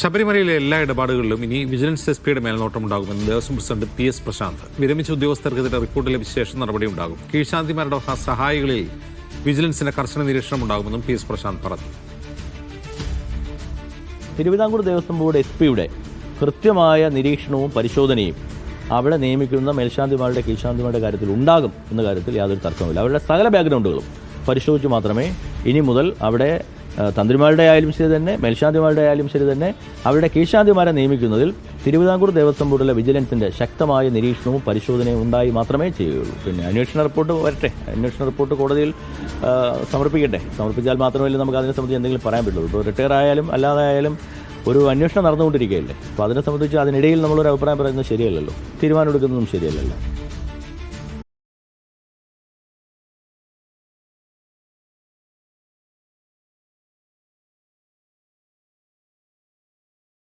ശബരിമലയിലെ എല്ലാ ഇടപാടുകളിലും ഇനി വിജിലൻസ് എസ് പിയുടെ മേൽനോട്ടം ഉണ്ടാകുമെന്ന് Devaswom president P S Prashant. വിരമിച്ച ഉദ്യോഗസ്ഥർക്കെതിരെ റിപ്പോർട്ട് ലഭിച്ച ശേഷം നടപടി ഉണ്ടാകും. കീഴ്ശാന്തിമാരുടെ സഹായികളിൽ വിജിലൻസിന്റെ കർശന നിരീക്ഷണം ഉണ്ടാകുമെന്നും പി എസ് പ്രശാന്ത് പറഞ്ഞു. തിരുവിതാംകൂർ ദേവസ്വം ബോർഡ് എസ് പിയുടെ കൃത്യമായ നിരീക്ഷണവും പരിശോധനയും അവിടെ നിയമിക്കുന്ന മേൽശാന്തിമാരുടെ കീഴ്ശാന്തിമാരുടെ കാര്യത്തിൽ ഉണ്ടാകും എന്ന കാര്യത്തിൽ യാതൊരു തർക്കവുമില്ല. അവരുടെ സകല ബാക്ക്ഗ്രൗണ്ടുകളും പരിശോധിച്ച് മാത്രമേ ഇനി മുതൽ അവിടെ തന്ത്രിമാരുടെ ആയാലും ശരി തന്നെ മേൽശാന്തിമാരുടെ ആയാലും ശരി തന്നെ അവരുടെ കീഴ്ശാന്തിമാരെ നിയമിക്കുന്നതിൽ തിരുവിതാംകൂർ ദേവസ്വം ബോർഡിലെ വിജിലൻസിന്റെ ശക്തമായ നിരീക്ഷണവും പരിശോധനയും ഉണ്ടായി മാത്രമേ ചെയ്യുകയുള്ളൂ. പിന്നെ അന്വേഷണ റിപ്പോർട്ട് വരട്ടെ. അന്വേഷണ റിപ്പോർട്ട് കോടതിയിൽ സമർപ്പിക്കട്ടെ. സമർപ്പിച്ചാൽ മാത്രമല്ലേ നമുക്ക് അതിനെ സംബന്ധിച്ച് എന്തെങ്കിലും പറയാൻ പറ്റുള്ളൂ. ഇപ്പോൾ റിട്ടയർ ആയാലും അല്ലാതെ ആയാലും ഒരു അന്വേഷണം നടന്നുകൊണ്ടിരിക്കുകയല്ലേ? അപ്പോൾ അതിനെ സംബന്ധിച്ച് അതിനിടയിൽ നമ്മളൊരു അഭിപ്രായം പറയുന്നത് ശരിയല്ലല്ലോ. തീരുമാനം എടുക്കുന്നതും ശരിയല്ലല്ലോ.